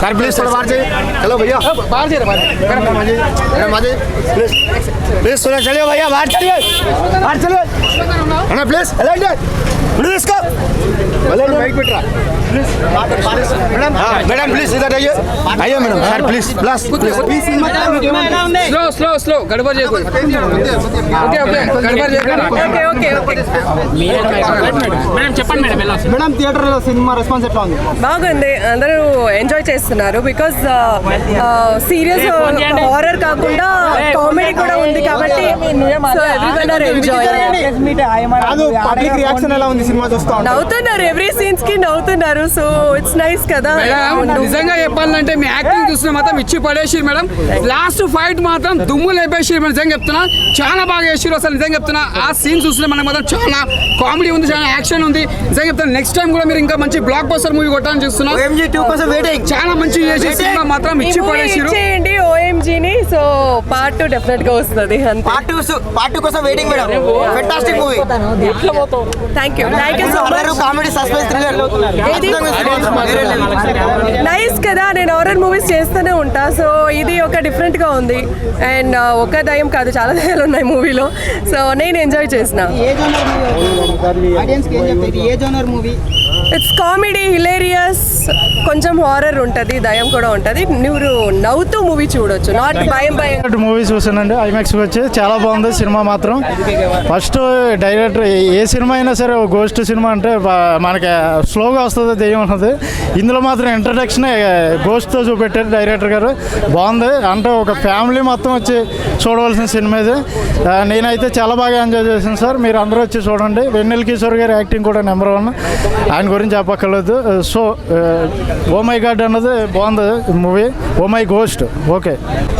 Sir please थोड़ा बाहर जाइए। चलो भैया। बाहर जाइए मैडम मैडम आ जाइए प्लीज़ प्लीज़ थोड़ा चलिए भैया बाहर चलिए। बाहर चलिए। है ना प्लीज़ తీసుకో మేడం ప్లీజ్ ఇదే అయ్యో madam sir please plus slow slow slow బాగుంది అందరూ ఎంజాయ్ చేస్తున్నారు బికాస్ సీరియస్ హారర్ కాకుండా కామెడీ కూడా ఉంది కాబట్టి ఎంజాయ్ రియాక్షన్ ఎలా ఉంది సినిమా చూస్తా నవ్వుతున్నారు ఎవ్రీ సీన్స్కి నవ్వుతున్నారు. సో ఇట్స్ నైస్ కదా. నిజంగా చెప్పాలంటే మీ యాక్టింగ్ చూసిన మాత్రం ఇచ్చి పడేసి మేడం లాస్ట్ ఫైట్ మాత్రం దుమ్ము లేపేసి మేడం నిజంగా చెప్తున్నా. చాలా బాగా చేసిరు అసలు నిజంగా చెప్తున్నా. ఆ సీన్ చూస్తే మనకు మాత్రం చాలా కామెడీ ఉంది చాలా యాక్షన్ ఉంది. నిజంగా చెప్తున్నా నెక్స్ట్ టైం కూడా మీరు ఇంకా మంచి బ్లాక్ బస్టర్ మూవీ కొట్టాలని చూస్తున్నా. చాలా మంచి చేసి సినిమా మాత్రం ఇచ్చి పడేసిరు. చేయండి ఓఎంజీ ని. సో పార్ట్ టూ డెఫినెట్గా వస్తుంది పార్ట్ టూ పార్ట్ టూ కోసం waiting madam fantastic movie thank you nice కదా నేను హారర్ మూవీస్ చేస్తూనే ఉంటా. సో ఇది ఒక డిఫరెంట్గా ఉంది. అండ్ ఒక దయం కాదు చాలా దయాలు ఉన్నాయి మూవీలో. సో నేను ఎంజాయ్ చేసిన. ఇట్స్ కామెడీ హిలేరియస్ కొంచెం హారర్ ఉంటుంది దయం కూడా ఉంటుంది. నువ్వు నవ్వుతూ మూవీ చూడొచ్చు. నాట్ భయం భయం మూవీ చూసానండి. ఐమాక్స్ వచ్చి చాలా బాగుంది సినిమా మాత్రం. ఫస్ట్ డైరెక్టర్ ఏ సినిమా అయినా సరే గోస్ట్ సినిమా అంటే మనకి స్లోగా వస్తుంది దెయ్యం ఉన్నది. ఇందులో మాత్రం ఇంట్రడక్షన్ గోస్ట్తో చూపెట్టారు డైరెక్టర్ గారు. బాగుంది. అంటే ఒక ఫ్యామిలీ మొత్తం వచ్చి చూడవలసిన సినిమా ఇది. నేనైతే చాలా బాగా ఎంజాయ్ చేశాను సార్. మీరు అందరూ వచ్చి చూడండి. వెన్నెల కిషోర్ గారి యాక్టింగ్ కూడా నెంబర్ వన్ ఆయన గురించి చెప్పక్కర్లేదు. సో ఓమై గాడ్ అన్నది బాగుంది movie oh my ghost okay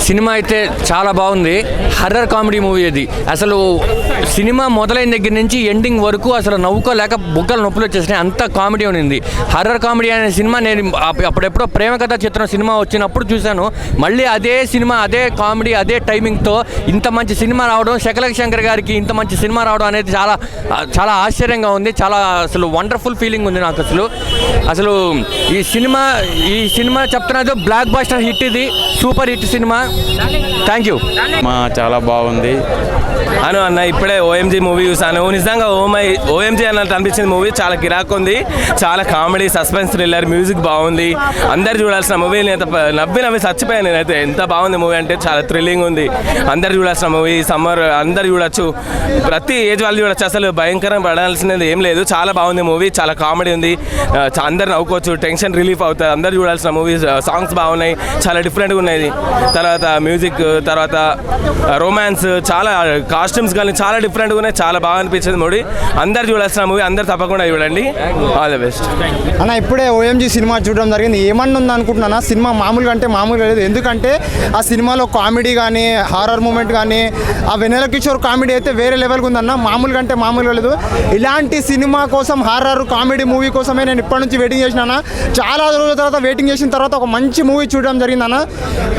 cinema అయితే చాలా బాగుంది. హర్రర్ కామెడీ మూవీ అది. అసలు సినిమా మొదలైన దగ్గర నుంచి ఎండింగ్ వరకు అసలు నవ్వుకోలేక బుగ్గలు నొప్పులు వచ్చేసినాయి. అంత కామెడీ ఉన్నింది. హర్రర్ కామెడీ అనే సినిమా నేను అప్పుడెప్పుడో ప్రేమ కథ చిత్రం సినిమా వచ్చినప్పుడు చూశాను. మళ్ళీ అదే సినిమా అదే కామెడీ అదే టైమింగ్తో ఇంత మంచి సినిమా రావడం శకలక శంకర్ గారికి ఇంత మంచి సినిమా రావడం అనేది చాలా చాలా ఆశ్చర్యంగా ఉంది. చాలా అసలు వండర్ఫుల్ ఫీలింగ్ ఉంది నాకు అసలు అసలు ఈ సినిమా ఈ సినిమా చెప్తున్నది బ్లాక్ బాస్టర్ హిట్ ఇది. Super hit cinema. Thank you మా చాలా బాగుంది. అను అన్న ఇప్పుడే ఓఎంజీ మూవీ చూసాను. నిజంగా ఓమై ఓఎంజీ అన్నట్టు అనిపించింది మూవీ చాలా కిరాక్ ఉంది. చాలా కామెడీ సస్పెన్స్ థ్రిల్లర్ మ్యూజిక్ బాగుంది. అందరు చూడాల్సిన మూవీ నేను నవ్వి నవ్వి చచ్చిపోయాను నేనైతే. ఎంత బాగుంది మూవీ అంటే చాలా థ్రిల్లింగ్ ఉంది. అందరు చూడాల్సిన మూవీ సమ్మర్ అందరు చూడొచ్చు. ప్రతి ఏజ్ వాళ్ళు చూడొచ్చు. అసలు భయంకరం పడాల్సినది ఏం లేదు. చాలా బాగుంది మూవీ చాలా కామెడీ ఉంది అందరు నవ్వుకోవచ్చు టెన్షన్ రిలీఫ్ అవుతుంది అందరు చూడాల్సిన మూవీస్ సాంగ్స్ బాగున్నాయి. చాలా డిఫరెంట్గా ఉన్నాయి. తర్వాత మ్యూజిక్ తర్వాత రొమాన్స్ చాలా కాస్ట్యూమ్స్ కానీ చాలా డిఫరెంట్గా ఉన్నాయి. చాలా బాగా అనిపించింది మూవీ. అందరు చూడాల్సిన మూవీ అందరు తప్పకుండా చూడండి. ఆల్ ద బెస్ట్ అన్న ఇప్పుడే ఓఎంజీ సినిమా చూడడం జరిగింది. ఏమన్నా ఉంది అనుకుంటున్నా సినిమా మామూలుగా అంటే మామూలుగా లేదు. ఎందుకంటే ఆ సినిమాలో కామెడీ కానీ హారర్ మూమెంట్ కానీ ఆ వెనెల కిషోర్ కామెడీ అయితే వేరే లెవెల్గా ఉందన్న. మామూలుగా అంటే మామూలుగా లేదు. ఇలాంటి సినిమా కోసం హారర్ కామెడీ మూవీ కోసమే నేను ఇప్పటి నుంచి వెయిటింగ్ చేసినా చాలా రోజుల తర్వాత వెయిటింగ్ చేసిన తర్వాత ఒక మంచి మూవీ చూడడం జరిగిందన్న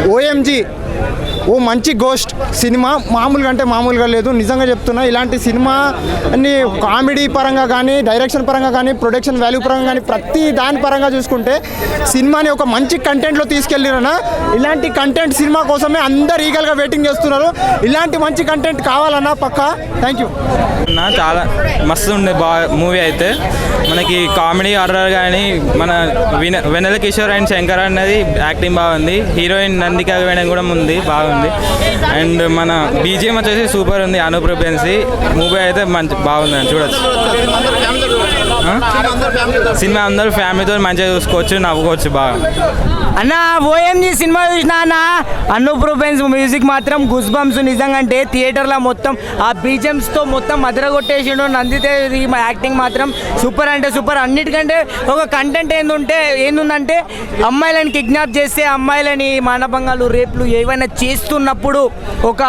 ఓఎంజీ ఓ మంచి గోస్ట్ సినిమా మామూలుగా అంటే మామూలుగా లేదు. నిజంగా చెప్తున్నా ఇలాంటి సినిమా అన్ని కామెడీ పరంగా కానీ డైరెక్షన్ పరంగా కానీ ప్రొడక్షన్ వాల్యూ పరంగా కానీ ప్రతి దాని పరంగా చూసుకుంటే సినిమాని ఒక మంచి కంటెంట్లో తీసుకెళ్ళినా ఇలాంటి కంటెంట్ సినిమా కోసమే అందరు ఈగల్గా వెయిటింగ్ చేస్తున్నారు. ఇలాంటి మంచి కంటెంట్ కావాలన్నా పక్క? Thank you. నా చాలా మస్తు ఉండే బా మూవీ అయితే. మనకి కామెడీ హర్రర్ కానీ మన విన వెనెల కిషోర్ అండ్ శంకర్ అన్నది యాక్టింగ్ బాగుంది. హీరోయిన్ నందిక వేయడం కూడా ఉంది బాగుంది. అండ్ మన బీజిఎం వచ్చేసి సూపర్ ఉంది. అనుప్రపెన్సీ మూవీ అయితే మంచి బాగుంది చూడొచ్చు. సినిమా అందరూ ఫ్యామిలీతో మంచిగా చూసుకోవచ్చు నవ్వుకోవచ్చు బాగా. అన్న ఓఎంజీ సినిమా చూసిన అన్న? అనూప్ రూపెన్స్ మ్యూజిక్ మాత్రం గుస్ బంప్స్ నిజంగా అంటే థియేటర్లో మొత్తం. ఆ బీజమ్స్తో మొత్తం మధుర కొట్టేసిండు నందితే యాక్టింగ్ మాత్రం సూపర్ అంటే సూపర్ అన్నిటికంటే ఒక కంటెంట్ ఏందుంటే ఏందుందంటే అమ్మాయిలను కిడ్నాప్ చేస్తే అమ్మాయిలని మానభంగాలు రేపులు ఏవైనా చేస్తున్నప్పుడు ఒక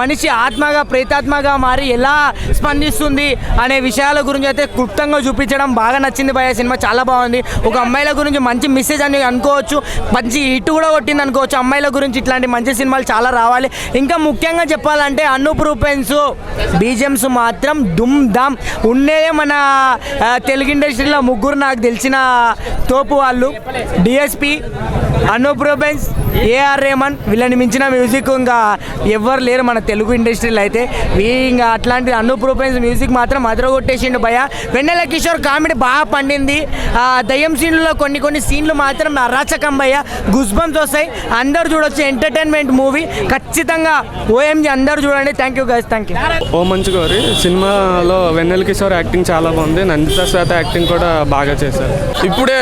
మనిషి ఆత్మగా ప్రేతాత్మగా మారి ఎలా స్పందిస్తుంది అనే విషయాల గురించి అయితే క్లుప్తంగా చూపించడం బాగా నచ్చింది భయ సినిమా చాలా బాగుంది. ఒక అమ్మాయిల గురించి మంచి మెసేజ్ అని అనుకోవచ్చు. మంచి హిట్ కూడా కొట్టింది అనుకోవచ్చు. అమ్మాయిల గురించి ఇట్లాంటి మంచి సినిమాలు చాలా రావాలి. ఇంకా ముఖ్యంగా చెప్పాలంటే అనూప్ రూపెన్స్ బీజిఎమ్స్ మాత్రం దుమ్ దామ్ ఉండే మన తెలుగు ఇండస్ట్రీలో ముగ్గురు నాకు తెలిసిన తోపు వాళ్ళు. డిఎస్పి అనూప్ రూపెన్స్ ఏఆర్ రేమన్ వీళ్ళని మించిన మ్యూజిక్ ఇంకా ఎవ్వరు లేరు మన తెలుగు ఇండస్ట్రీలో అయితే. ఇంకా అట్లాంటి అనూప్ రూపెన్స్ మ్యూజిక్ మాత్రం మధుర కొట్టేసిండు భయ వెన్నెల కిషోర్ కామెడీ బాగా పండింది. ఆ దయ్యం సీన్లలో కొన్ని కొన్ని సీన్లు మాత్రం అరాచకం భయ గుస్బంస్ వస్తాయి. అందరు చూడొచ్చు ఎంటర్టైన్మెంట్ మూవీ ఖచ్చితంగా ఓఎంజీ అందరు చూడండి. Thank you guys thank you ఓ మంచి గౌరి సినిమాలో వెన్నెల కిషోర్ యాక్టింగ్ చాలా బాగుంది. నందిత శ్వేత యాక్టింగ్ కూడా బాగా చేశారు. ఇప్పుడే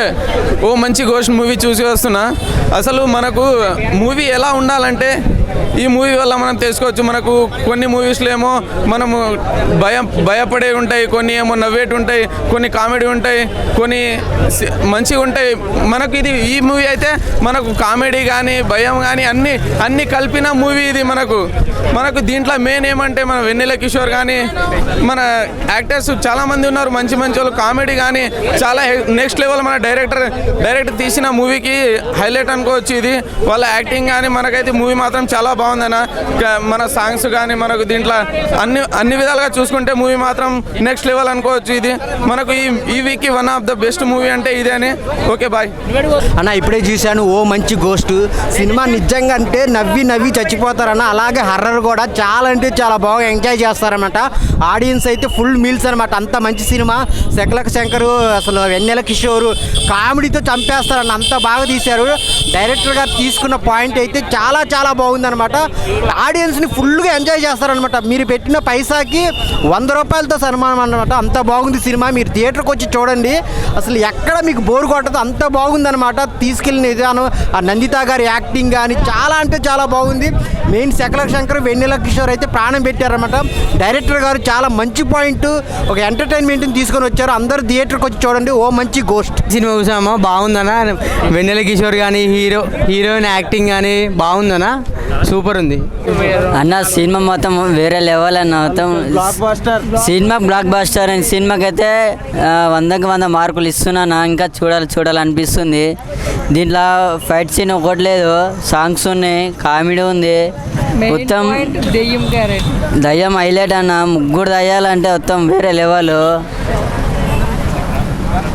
ఓ మంచి గోస్ట్ మూవీ చూసి వస్తున్నా. అసలు మనకు మూవీ ఎలా ఉండాలంటే ఈ మూవీ వల్ల మనం తెలుసుకోవచ్చు. మనకు కొన్ని మూవీస్లో ఏమో మనము భయం భయపడే ఉంటాయి కొన్ని ఏమో నవ్వేటి ఉంటాయి కొన్ని కామెడీ ఉంటాయి కొన్ని మంచిగా ఉంటాయి. మనకు ఇది ఈ మూవీ అయితే మనకు కామెడీ కానీ భయం కానీ అన్ని అన్ని కలిపిన మూవీ ఇది మనకు. మనకు దీంట్లో మెయిన్ ఏమంటే మన వెన్నెల కిషోర్ కానీ మన యాక్టర్స్ చాలా మంది ఉన్నారు మంచి మంచి వాళ్ళు. కామెడీ కానీ చాలా నెక్స్ట్ లెవెల్ మన డైరెక్టర్ డైరెక్టర్ తీసిన మూవీకి హైలైట్ అనుకోవచ్చు ఇది. వాళ్ళ యాక్టింగ్ కానీ మనకైతే మూవీ మాత్రం చాలా బాగుందన్న మన సాంగ్స్ కానీ మనకు దీంట్లో అన్ని అన్ని విధాలుగా చూసుకుంటే మూవీ మాత్రం నెక్స్ట్ లెవెల్ అనుకోవచ్చు ఇది. మనకు ఈ ఈ వీక్కి one of the best movie అంటే ఇదే అని. ఓకే బాయ్ అన్న ఇప్పుడే చూశాను ఓ మంచి గోస్ట్ సినిమా నిజంగా అంటే నవ్వి నవ్వి చచ్చిపోతారన్న అలాగే హర్రర్ కూడా చాలా అంటే చాలా బాగా ఎంజాయ్ చేస్తారన్నమాట. ఆడియన్స్ అయితే ఫుల్ మీల్స్ అనమాట అంత మంచి సినిమా. శకలక శంకరు అసలు వెన్నెల కిషోర్ కామెడీతో చంపేస్తారన్న అంత బాగా తీశారు. డైరెక్టర్ గారు తీసుకున్న పాయింట్ అయితే చాలా చాలా బాగుందన్నమాట. ఆడియన్స్ని ఫుల్గా ఎంజాయ్ చేస్తారనమాట మీరు పెట్టిన పైసాకి వంద రూపాయలతో సన్మానం అనమాట అంత బాగుంది. సినిమా. మీరు థియేటర్కి వచ్చి చూడండి. అసలు ఎక్కడ మీకు బోర్ కొట్టదు. అంత బాగుందనమాట తీసుకెళ్ళిన విధానం ఆ నందిత గారి యాక్టింగ్ కానీ చాలా అంటే చాలా బాగుంది. మెయిన్ శకల శంకర్ వెన్నెల కిషోర్ అయితే ప్రాణం పెట్టారనమాట డైరెక్టర్ గారు చాలా మంచి పాయింట్ ఒక ఎంటర్టైన్మెంట్ని తీసుకొని వచ్చారు. అందరూ థియేటర్కి వచ్చి చూడండి. ఓ మంచి గోస్ట్ సినిమా చూసామా? బాగుందనా వెన్నెల కిషోర్ కానీ హీరో హీరోయిన్ యాక్టింగ్ కానీ బాగుందనా సూపర్ ఉంది. అన్న సినిమా మొత్తం వేరే లెవెల్ అన్న మొత్తం సినిమా బ్లాక్ బాస్టర్ అండ్ సినిమాకి అయితే వందకి వంద మార్కులు ఇస్తున్నాను ఇంకా చూడాలి చూడాలనిపిస్తుంది దీంట్లో ఫైట్ సీన్ ఒకటి లేదు సాంగ్స్ ఉన్నాయి కామెడీ ఉంది. మొత్తం దెయ్యం క్యారెక్టర్ దయ్యం హైలైట్ అన్న ముగ్గురు దయ్యాలంటే మొత్తం వేరే లెవెల్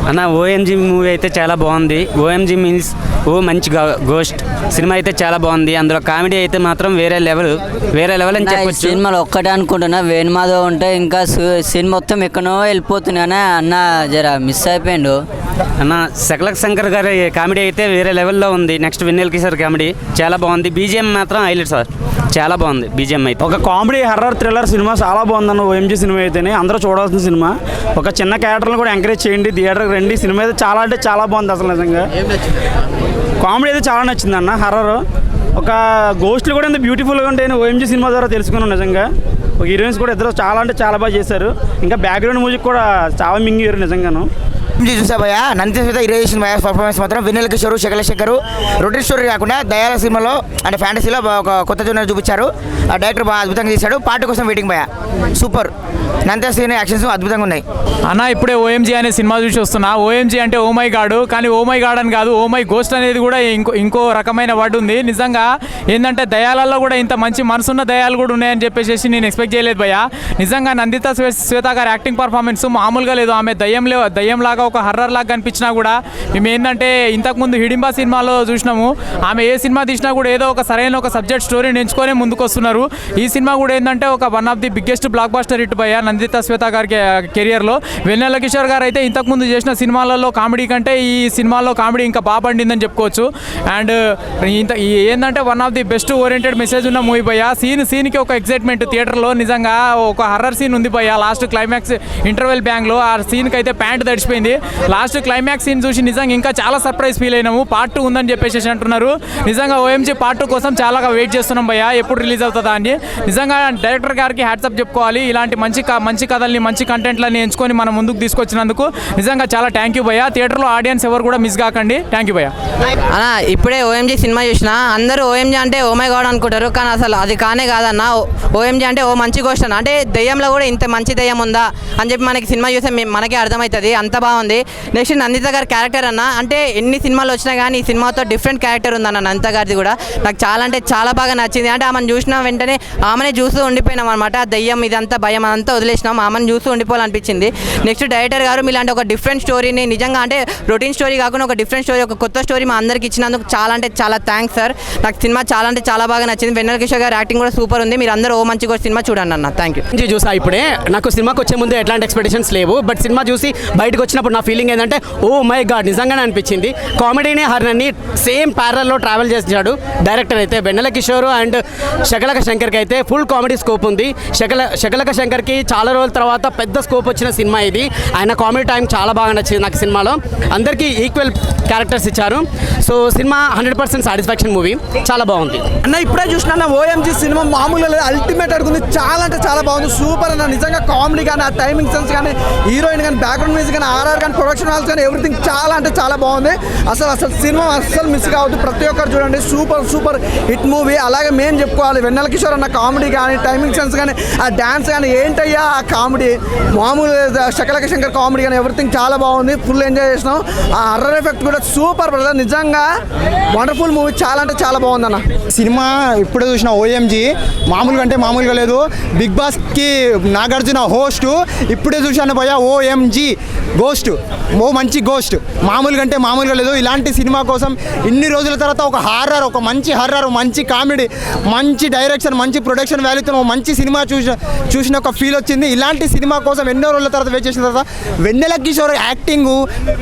అన్న ఓఎంజీ మూవీ అయితే చాలా బాగుంది. ఓఎంజీ మీన్స్ ఓ మంచి గోస్ట్ సినిమా అయితే చాలా బాగుంది. అందులో కామెడీ అయితే మాత్రం వేరే లెవెల్ వేరే లెవెల్ అని ఈ చెప్పొచ్చు. సినిమాలో ఒక్కటే అనుకుంటున్నా వేణుమాధవ్ ఉంటే ఇంకా సీన్ మొత్తం ఎక్కడో వెళ్ళిపోతున్నానే అన్న జర మిస్ అయిపోయిండు. అన్న శకలక్ శంకర్ గారి కామెడీ అయితే వేరే లెవెల్లో ఉంది. నెక్స్ట్ వెన్నెల కిషోర్ కామెడీ చాలా బాగుంది. బీజిఎం మాత్రం హైలైట్ సార్. చాలా బాగుంది బీజిఎం అయితే. ఒక కామెడీ హర్రర్ థ్రిల్లర్ సినిమా చాలా బాగుందన్న ఓఎంజీ సినిమా అయితేనే అందరూ చూడాల్సిన సినిమా. ఒక చిన్న క్యారెక్టర్లు కూడా ఎంకరేజ్ చేయండి. థియేటర్కి రండి. సినిమా అయితే చాలా అంటే చాలా బాగుంది అసలు నిజంగా. కామెడీ అయితే చాలా నచ్చింది అన్న హర్రర్. ఒక గోస్ట్లు కూడా ఎంత బ్యూటిఫుల్గా ఉంటాయని ఓఎంజీ సినిమా ద్వారా తెలుసుకున్నాను నిజంగా. ఒక హీరోయిన్స్ కూడా ఇద్దరు చాలా అంటే చాలా బాగా చేశారు. ఇంకా బ్యాక్గ్రౌండ్ మ్యూజిక్ కూడా చాలా మింగారు నిజంగాను. చూసా భయ నంది సీత హీరో చేసిన భయ పర్ఫార్మెన్స్ మాత్రం. వెన్నెల కిషోర్ శకల శేఖర్. రొటీన్ స్టోరీ కాకుండా దయాల సినిమాలో అంటే ఫ్యాంటసీలో ఒక కొత్త జోనర్ చూపించారు. ఆ డైరెక్టర్ బాగా అద్భుతంగా తీశాడు పాట కోసం వెయిటింగ్ భయ సూపర్. నంది సీన్ యాక్షన్స్ అద్భుతంగా ఉన్నాయి. అన్న ఇప్పుడే ఓఎంజీ అనే సినిమా చూసి వస్తున్నా. ఓఎంజీ అంటే ఓ మై గాడు. కానీ ఓ మై గాడ్ అని కాదు ఓ మై గోస్ట్ అనేది కూడా ఇంకో ఇంకో రకమైన వర్డ్ ఉంది. నిజంగా ఏంటంటే దయాలలో కూడా ఇంత మంచి మనసున్న దయాలు కూడా ఉన్నాయని చెప్పేసి నేను ఎక్స్పెక్ట్ చేయలేదు భయ్య. నిజంగా నందిత శ్వేత గారి యాక్టింగ్ పర్ఫార్మెన్స్ మామూలుగా లేదు. ఆమె దయ్యం లే దయ్యం లాగా ఒక హర్రర్ లాగా కనిపించినా కూడా మేము ఏంటంటే ఇంతకుముందు హిడింబా సినిమాలో చూసినాము. ఆమె ఏ సినిమా తీసినా కూడా ఏదో ఒక సరైన ఒక సబ్జెక్ట్ స్టోరీని ఎంచుకొని ముందుకు వస్తున్నారు ఈ సినిమా కూడా ఏంటంటే ఒక one of the biggest blockbuster hit పోయా నందిత శ్వేత గారి కెరియర్లో. వెన్నెల కిషోర్ గారు అయితే ఇంతకుముందు చేసిన సినిమాలలో కామెడీ కంటే ఈ సినిమాలో కామెడీ ఇంకా బాగా పండిందని చెప్పుకోవచ్చు. అండ్ ఇంత ఏంటంటే one of the best oriented message ఉన్న మూవీ పోయా సీన్ సీన్కి ఒక ఎక్సైట్మెంట్ థియేటర్లో. నిజంగా ఒక హర్రర్ సీన్ ఉంది పోయా లాస్ట్ క్లైమాక్స్ ఇంటర్వెల్ బ్యాంగ్లో ఆ సీన్కి అయితే ప్యాంట్ తడిచిపోయింది. లాస్ట్ క్లైమాక్స్ సీన్ చూసి నిజంగా ఇంకా చాలా సర్ప్రైజ్ ఫీల్ అయినాము. పార్ట్ టూ ఉందని చెప్పేసి అంటున్నారు. నిజంగా ఓఎంజీ పార్ట్ టూ కోసం చాలా వెయిట్ చేస్తున్నాం భయ్య. ఎప్పుడు రిలీజ్ అవుతుందా అని. నిజంగా డైరెక్టర్ గారికి హ్యాట్సప్ చెప్పుకోవాలి. ఇలాంటి మంచి మంచి కథల్ని మంచి కంటెంట్లని ఎంచుకొని మనం ముందుకు తీసుకొచ్చినందుకు నిజంగా చాలా థ్యాంక్ యూ భయ్య. థియేటర్లో ఆడియన్స్ ఎవరు కూడా మిస్ కాకండి. థ్యాంక్ యూ భయ్య. అన్న ఇప్పుడే ఓఎంజీ సినిమా చూసిన అందరూ ఓఎంజీ అంటే ఓ మై గాడ్ అనుకుంటారు. కానీ అసలు అది కానే కాదన్న. ఓఎంజీ అంటే ఓ మంచి క్వశ్చన్ అంటే దెయ్యంలో కూడా ఇంత మంచి దెయ్యం ఉందా అని చెప్పి మనకి సినిమా చూస్తే మనకే అర్థమవుతుంది. అంత ఉంది నెక్స్ట్ నందిత గారి క్యారెక్టర్ అన్న అంటే ఎన్ని సినిమాలు వచ్చినా కానీ ఈ సినిమాతో డిఫరెంట్ క్యారెక్టర్ ఉందన్న నందిత గారిది కూడా. నాకు చాలా అంటే చాలా బాగా నచ్చింది. అంటే ఆమెను చూసిన వెంటనే ఆమెనే చూస్తూ ఉండిపోయినాం అనమాట ఆ దెయ్యం ఇదంతా భయం అంతా వదిలేసినాం. ఆమెను చూస్తూ ఉండిపోవాలనిపించింది. నెక్స్ట్ డైరెక్టర్ గారు మీలాంటి ఒక డిఫరెంట్ స్టోరీని నిజంగా అంటే రొటీన్ స్టోరీ కాకుండా ఒక డిఫరెంట్ స్టోరీ ఒక కొత్త స్టోరీ మా అందరికి ఇచ్చినందుకు చాలా అంటే చాలా థ్యాంక్స్ సార్. నాకు సినిమా చాలా అంటే చాలా బాగా నచ్చింది. వెన్నెల కిషోర్ గారు యాక్టింగ్ కూడా సూపర్ ఉంది. మీరు అందరూ ఓ మంచి కూడా సినిమా చూడండి అన్న. Thank you. చూసా ఇప్పుడే. నాకు సినిమాకి వచ్చే ముందు ఎట్లాంటి ఎక్స్పెక్టేషన్స్ లేవు. బట్ సినిమా చూసి బయటకు వచ్చినప్పుడు నా ఫీలింగ్ ఏంటంటే ఓ మై గాడ్ నిజంగానే అనిపించింది. కామెడీని హర్నని సేమ్ ప్యారల్లో ట్రావెల్ చేసినాడు డైరెక్టర్ అయితే వెన్నెల కిషోర్ అండ్ శకలక శంకర్కి అయితే ఫుల్ కామెడీ స్కోప్ ఉంది. శకల శకలక శంకర్కి చాలా రోజుల తర్వాత పెద్ద స్కోప్ వచ్చిన సినిమా ఇది. ఆయన కామెడీ టైం చాలా బాగా నచ్చింది నాకు సినిమాలో. అందరికీ ఈక్వల్ క్యారెక్టర్స్ ఇచ్చారు. So cinema hundred percent satisfaction movie చాలా బాగుంది. అన్న ఇప్పుడే చూసిన ఓఎంజీ సినిమా మామూలుగా అల్టిమేట్ అడుగుంది. చాలా అంటే చాలా బాగుంది. సూపర్ అన్న. నిజంగా కామెడీ కానీ ఆ టైమింగ్ సెన్స్ కానీ హీరోయిన్ కానీ బ్యాక్గ్రౌండ్ మ్యూజిక్ కానీ ఆర్ఆర్ కానీ ప్రొడక్షన్ హాల్స్ కానీ ఎవ్రీథింగ్ చాలా అంటే చాలా బాగుంది. అసలు అసలు సినిమా అస్సలు మిస్ కావద్దు. ప్రతి ఒక్కరు చూడండి సూపర్ సూపర్ హిట్ మూవీ అలాగే మేము చెప్పుకోవాలి వెన్నెల కిషోర్ అన్న కామెడీ కానీ టైమింగ్ సెన్స్ కానీ ఆ డ్యాన్స్ కానీ ఏంటయ్యా ఆ కామెడీ మామూలు శకలక శంకర్ కామెడీ కానీ ఎవ్రీథింగ్ చాలా బాగుంది. ఫుల్ ఎంజాయ్ చేసినాం. ఆ అర్రర్ ఎఫెక్ట్ కూడా సూపర్ బ్రదర్ నిజంగా వండర్ఫుల్ మూవీ చాలా అంటే చాలా బాగుందన్న సినిమా ఇప్పుడే చూసిన ఓఎంజీ మామూలుగా అంటే మామూలుగా లేదు. బిగ్ బాస్కి నాగార్జున హోస్ట్ ఇప్పుడే చూశాను భయ ఓఎంజీ గోస్ట్ ఓ మంచి గోస్ట్ మామూలుగా అంటే మామూలుగా లేదు. ఇలాంటి సినిమా కోసం ఇన్ని రోజుల తర్వాత ఒక హారర్ ఒక మంచి హారర్ మంచి కామెడీ మంచి డైరెక్షన్ మంచి ప్రొడక్షన్ వాల్యూతో మంచి సినిమా చూసిన చూసిన ఒక ఫీల్ వచ్చింది. ఇలాంటి సినిమా కోసం ఎన్నో రోజుల తర్వాత వెయిట్ చేసిన తర్వాత Vennela Kishore acting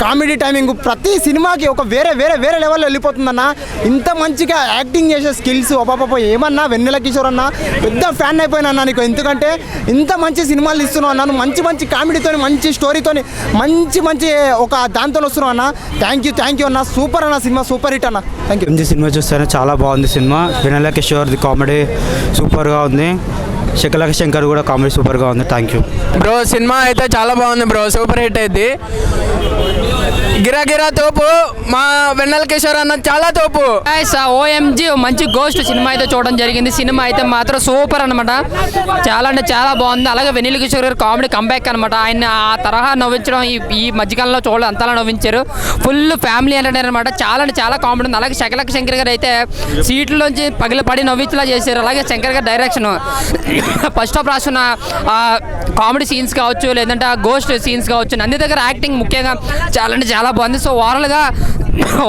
comedy timing ప్రతి సినిమాకి ఒక వేరే వేరే వేరే లెవెల్లో వెళ్ళిపోతుందన్న. ఇంత మంచిగా యాక్టింగ్ చేసే స్కిల్స్ అపాప ఏమన్నా? వెన్నెల కిషోర్ అన్న? పెద్ద ఫ్యాన్ అయిపోయినా అన్న నీకు. ఎందుకంటే ఇంత మంచి సినిమాలు ఇస్తున్నావు అన్నాను. మంచి మంచి కామెడీతో మంచి స్టోరీతోని మంచి మంచి మంచి ఒక దాంతో వస్తున్నావు అన్న. థ్యాంక్ యూ థ్యాంక్ యూ అన్న. సూపర్ అన్న సినిమా సూపర్ హిట్ అన్న. థ్యాంక్ యూ సినిమా చూస్తేనే. చాలా బాగుంది సినిమా. వినల కిషోర్ది కామెడీ సూపర్గా ఉంది. శకలక శంకర్ కూడా కామెడీ సూపర్గా ఉంది. థ్యాంక్ యూ బ్రో సినిమా అయితే చాలా బాగుంది బ్రో. సూపర్ హిట్ అయింది గిరా గిరా తోపు. మా వెన్నెల కిషోర్ అన్న చాలా తోపు. ఓఎంజీ మంచి గోస్ట్ సినిమా అయితే చూడడం జరిగింది. సినిమా అయితే మాత్రం సూపర్ అనమాట చాలా అంటే చాలా బాగుంది. అలాగే వెనిల్ కిషోర్ గారు కామెడీ కంబ్యాక్ అనమాట ఆయన ఆ తరహా నవ్వించడం ఈ ఈ మధ్యకాలంలో చూడలేదు అంతలా నవ్వించారు. ఫుల్ ఫ్యామిలీ ఎంటర్టైనర్ అనమాట చాలా అంటే చాలా కామెడీ ఉంది. అలాగే శకలక శంకర్ గారు అయితే సీట్లోంచి పగిలి పడి నవ్వించేలా చేశారు. అలాగే శంకర్ గారి డైరెక్షన్ ఫస్ట్ ఆఫ్ రాసిన కామెడీ సీన్స్ కావచ్చు లేదంటే ఆ గోస్ట్ సీన్స్ కావచ్చు నంది దగ్గర యాక్టింగ్ ముఖ్యంగా చాలా అంటే చాలా బాగుంది. సో ఓవరాల్గా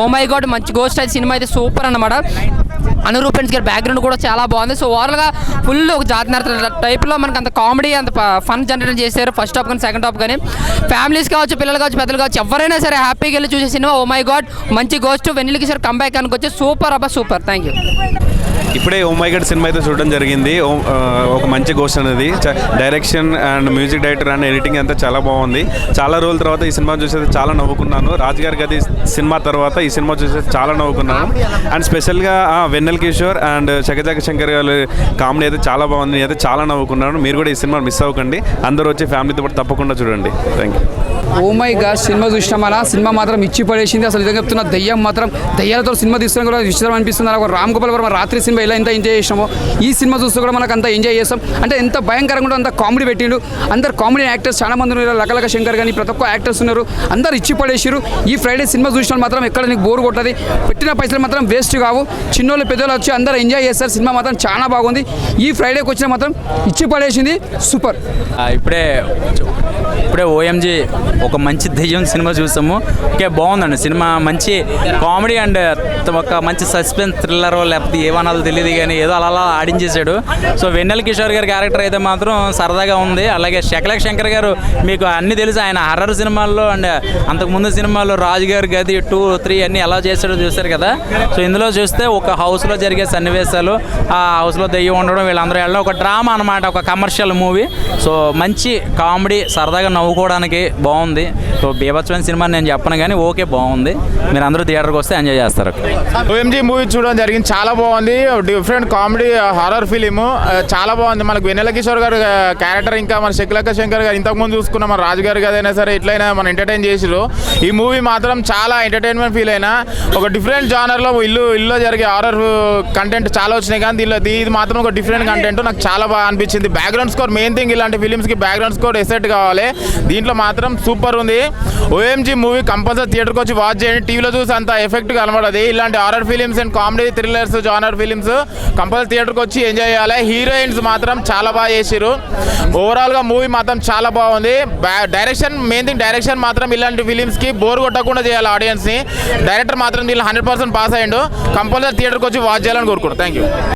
ఓ మై గాడ్ మంచి గోస్ట్ అయితే సినిమా అయితే సూపర్ అన్నమాట. అనురూపెన్స్ గారి బ్యాక్గ్రౌండ్ కూడా చాలా బాగుంది. సో ఓవరాల్గా ఫుల్ ఒక జాతి టైప్లో మనకు అంత కామెడీ అంత ఫన్ జనరేట్ చేశారు ఫస్ట్ హాఫ్ కానీ సెకండ్ హాఫ్ కానీ. ఫ్యామిలీస్ కావచ్చు పిల్లలు కావచ్చు పెద్దలు కావచ్చు ఎవరైనా సరే హ్యాపీగా వెళ్ళి చూసే సినిమా ఓ మై గాడ్ మంచి గోస్ట్ వెన్నెలకి సార్ కంబ్యాక్ అనుకొచ్చి సూపర్ అబ్బా సూపర్ థ్యాంక్ యూ ఇప్పుడే ఓ మై గడ్ సినిమా అయితే చూడడం జరిగింది. ఒక మంచి గోస్ట్ అనేది. Direction and music director and editing అంతా చాలా బాగుంది. చాలా రోజుల తర్వాత ఈ సినిమా చూసేది చాలా నవ్వుకున్నాను. రాజ్ గారి గది సినిమా తర్వాత ఈ సినిమా చూసేది చాలా నవ్వుకున్నాను. అండ్ స్పెషల్గా వెన్నెల్ కిషోర్ అండ్ శకజాక శంకర్ గారి కామెడీ అయితే చాలా బాగుంది. నేనైతే చాలా నవ్వుకున్నాను. మీరు కూడా ఈ సినిమా మిస్ అవ్వకండి. అందరూ వచ్చి ఫ్యామిలీతో పాటు తప్పకుండా చూడండి. Thank you oh my god సినిమా చూసినాం అలా సినిమా మాత్రం ఇచ్చి పడేసింది అసలు ఇదే చెప్తున్నా దయ్యం మాత్రం దయ్యాలతో సినిమా తీస్తున్నా కూడా విచిత్రం అనిపిస్తుంది. ఒక రామ్ గోపాల్ వర్మ రాత్రి సినిమా ఎలా ఎంత ఎంజాయ్ చేసినామో ఈ సినిమా చూస్తూ కూడా మనకు అంత ఎంజాయ్ చేస్తాం. అంటే ఎంత భయంకరంగా కూడా అంత కామెడీ పెట్టిండు. అందరు కామెడీ యాక్టర్స్ చాలా మంది ఉన్నారు. లకలక శంకర్ కానీ ప్రతి ఒక్క యాక్టర్స్ ఉన్నారు. అందరు ఇచ్చి పడేసారు ఈ ఫ్రైడే సినిమా చూసిన మాత్రం ఎక్కడ నీకు బోర్ కొట్టదు. పెట్టిన పైసలు మాత్రం వేస్ట్ కావు. చిన్నోళ్ళు పెద్దోళ్ళు వచ్చి అందరూ ఎంజాయ్ చేస్తారు. సినిమా మాత్రం చాలా బాగుంది. ఈ ఫ్రైడేకి వచ్చిన మాత్రం ఇచ్చి పడేసింది. సూపర్ ఇప్పుడే ఇప్పుడే ఓఎంజీ ఒక మంచి దెయ్యం సినిమా చూసాము. ఓకే బాగుందండి. సినిమా మంచి కామెడీ అండ్ ఒక మంచి సస్పెన్స్ థ్రిల్లర్ లేకపోతే ఏమనాలో తెలియదు కానీ ఏదో అలా అలా ఆడించేశాడు. సో వెన్నెల కిషోర్ గారి క్యారెక్టర్ అయితే మాత్రం సరదాగా ఉంది. అలాగే శకలక్ శంకర్ గారు మీకు అన్ని తెలుసు. ఆయన హర్రర్ సినిమాల్లో అండ్ అంతకుముందు సినిమాల్లో రాజు గారి గది టూ త్రీ అన్ని ఎలా చేశాడో చూశారు కదా. సో ఇందులో చూస్తే ఒక హౌస్లో జరిగే సన్నివేశాలు ఆ హౌస్లో దెయ్యం ఉండడం వీళ్ళందరూ వెళ్ళడం ఒక డ్రామా అనమాట ఒక కమర్షియల్ మూవీ సో మంచి కామెడీ సరదాగా నవ్వుకోవడానికి బాగుంది. సో బీభత్సమైన సినిమా నేను చెప్పను కానీ ఓకే బాగుంది. మీరు అందరూ థియేటర్కి వస్తే ఎంజాయ్ చేస్తారు. ఎంజీ మూవీ చూడడం జరిగింది. చాలా బాగుంది. డిఫరెంట్ కామెడీ హారర్ ఫిలిము చాలా బాగుంది. మనకు వెన్నెల కిషోర్ గారు క్యారెక్టర్ ఇంకా మన శకులక శంకర్ గారు ఇంతకుముందు చూసుకున్న మన రాజు గారు కదైనా సరే ఎట్లయినా మన ఎంటర్టైన్ చేసిరు ఈ మూవీ మాత్రం చాలా ఎంటర్టైన్మెంట్ ఫీల్ అయినా ఒక డిఫరెంట్ జానర్లో ఇల్లు ఇల్లు జరిగే హారర్ కంటెంట్ చాలా వచ్చినాయి. కానీ దీనిలో ఇది మాత్రం ఒక డిఫరెంట్ కంటెంట్ నాకు చాలా బాగా అనిపించింది. బ్యాక్గ్రౌండ్ స్కోర్ మెయిన్ థింగ్ ఇలాంటి ఫిలిమ్స్కి బ్యాక్గ్రౌండ్ స్కోర్ ఎసెట్ కావాలి. దీంట్లో మాత్రం సూపర్ ఉంది. ఓఎంజీ మూవీ కంపల్సరీ థియేటర్కి వచ్చి వాచ్ చేయండి. టీవీలో చూసి అంత ఎఫెక్ట్ కనబడదు. ఇలాంటి horror films and comedy thrillers genre films compulsory థియేటర్కి వచ్చి ఎంజాయ్ చేయాలి. హీరోయిన్స్ మాత్రం చాలా బాగా చేసిరు ఓవరాల్గా మూవీ మాత్రం చాలా బాగుంది. డైరెక్షన్ మెయిన్ థింగ్ డైరెక్షన్ మాత్రం ఇలాంటి ఫిలిమ్స్కి బోర్ కొట్టకుండా చేయాలి ఆడియన్స్ని డైరెక్టర్ మాత్రం దీనిలో హండ్రెడ్ పర్సెంట్ పాస్ అయ్యిండు. కంపల్సరీ థియేటర్కి వచ్చి వాచ్ చేయాలని కోరుకుంటాను థ్యాంక్ యూ